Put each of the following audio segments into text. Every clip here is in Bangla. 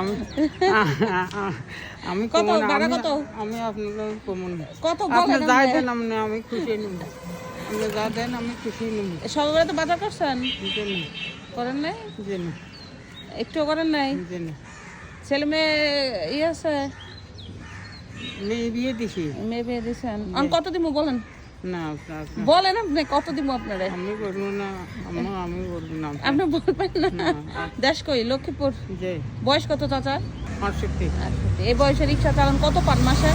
আমি আমি কত? ভাড়া কত? আমি আপনাকে কমন। কত আপনি বলেন যা আপনি? দেন আপনি আমি খুশি নেব আপনি যা দেন আমি খুশি নেব সবাই তো বাজার করছেন? করেন নাই? জি না। একটু করেন নাই? জি না। ছেলে মেয়ে ইয়ে আছে? মেয়ে বিয়ে দিছি। মেয়ে বিয়ে দিয়েছেন আমি কত দিব বলেন? না বলেন আপনি কত দিব আপনারে? আমি বলব না আমি বলব না। আপনি বলবেন না। দেশ কই? লক্ষ্মীপুর? যে বয়স কত চাচা? আটষট্টি। এই বয়সে রিক্সা চালান কত পান মাসে?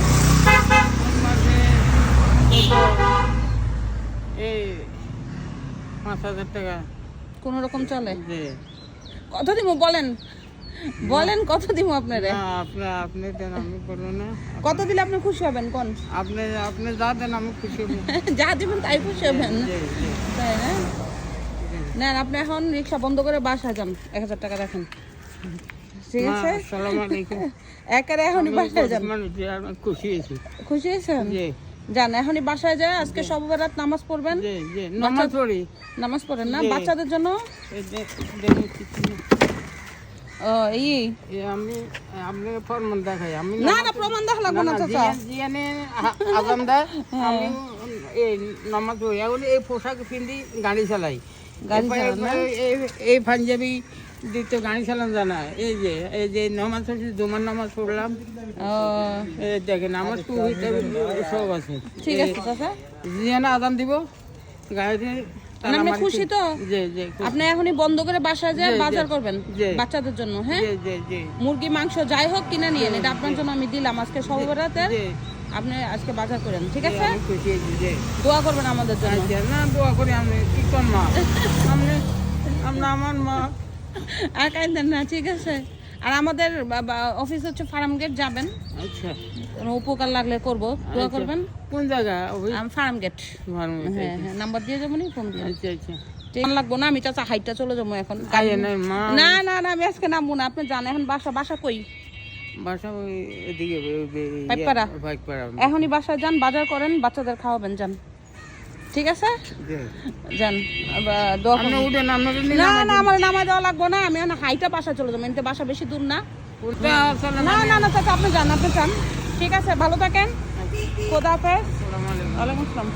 এই পাঁচ হাজার টাকা। কোন রকম চলে? যে কত দিব বলেন? বলেন কত দিব আপনারে? আপনি আপনি দেন আমি বলব না। কত দিলে আপনি খুশি হবেন কোন? আপনি আপনি যা দেন আমি খুশি হব। যা দিবেন তাই খুশি হবেন তাই না। নেন আপনি এখন রিক্সা বন্ধ করে বাসায় যান। এক হাজার টাকা রাখেন। ঠিক আছে? আসসালামু আলাইকুম। একারে এখনই বাসায় যান। খুশি হয়েছি। খুশি হয়েছেন? জি। যান এখনই বাসায় যায় আজকে সব রাত নামাজ পড়বেন। জি জি নামাজ পড়ি। নামাজ পড়েন না? বাচ্চাদের জন্য এই যে- দেখুন কিছু না। ও, আমি আপনি ফরমান দেখাই আমি না প্রমাণ চাচা। জিয়ানে আমি এই নামাজ এই পোশাক পিন্ধি গাড়ি চালাই। গাড়ি এই- এই পাঞ্জাবি দিতে গাড়ি চালান জানা। এই যে এই যে নামাজ পড়ছি জুমার নামাজ পড়লাম। ও, এই দেখেন আমার টু সব আছে। ঠিক আছে চাচা। জিয়ানে আজান দিব গাড়িতে আপনি খুশি তো। আপনি এখনই বন্ধ করে বাসায় যায়। বাজার করবেন বাচ্চাদের জন্য হ্যাঁ? মুরগি মাংস যাই হোক কিনে নিয়ে এটা আপনার জন্য আমি দিলাম আজকে সবরাতের জি। আপনি আজকে বাজার করেন ঠিক আছে? দোয়া করবেন আমাদের জন্য। আচ্ছা না দোয়া করি আমি কি মা? আপনি আমার মা। আর কাইন্দেন না ঠিক আছে? আর আমাদের অফিস হচ্ছে ফার্ম গেট যাবেন। আচ্ছা। উপকার লাগলে করব দোয়া করবেন। কোন জায়গা? ওই আমি ফার্ম গেট হ্যাঁ হ্যাঁ নাম্বার দিয়ে যাব নি ফোন দিয়ে। আচ্ছা আচ্ছা। লাগবো না আমি চাচা হাইটটা চলে যাব এখন। না না না আমি আজকে নামবো না আপনি জানেন এখন বাসা বাসা কই? বাসা এদিকে? পাইকপাড়া। এখনই বাসায় যান বাজার করেন বাচ্চাদের খাওয়াবেন যান। ঠিক আছে? যান না না আমার নামাজ দেওয়া লাগবো না আমি হাইটা বাসা চলে যাব বাসা বেশি দূর না। না না না চাচা আপনি যান আপনি যান। ঠিক আছে ভালো থাকেন। খোদা হাফেজ। ওয়ালাইকুম আসসালাম।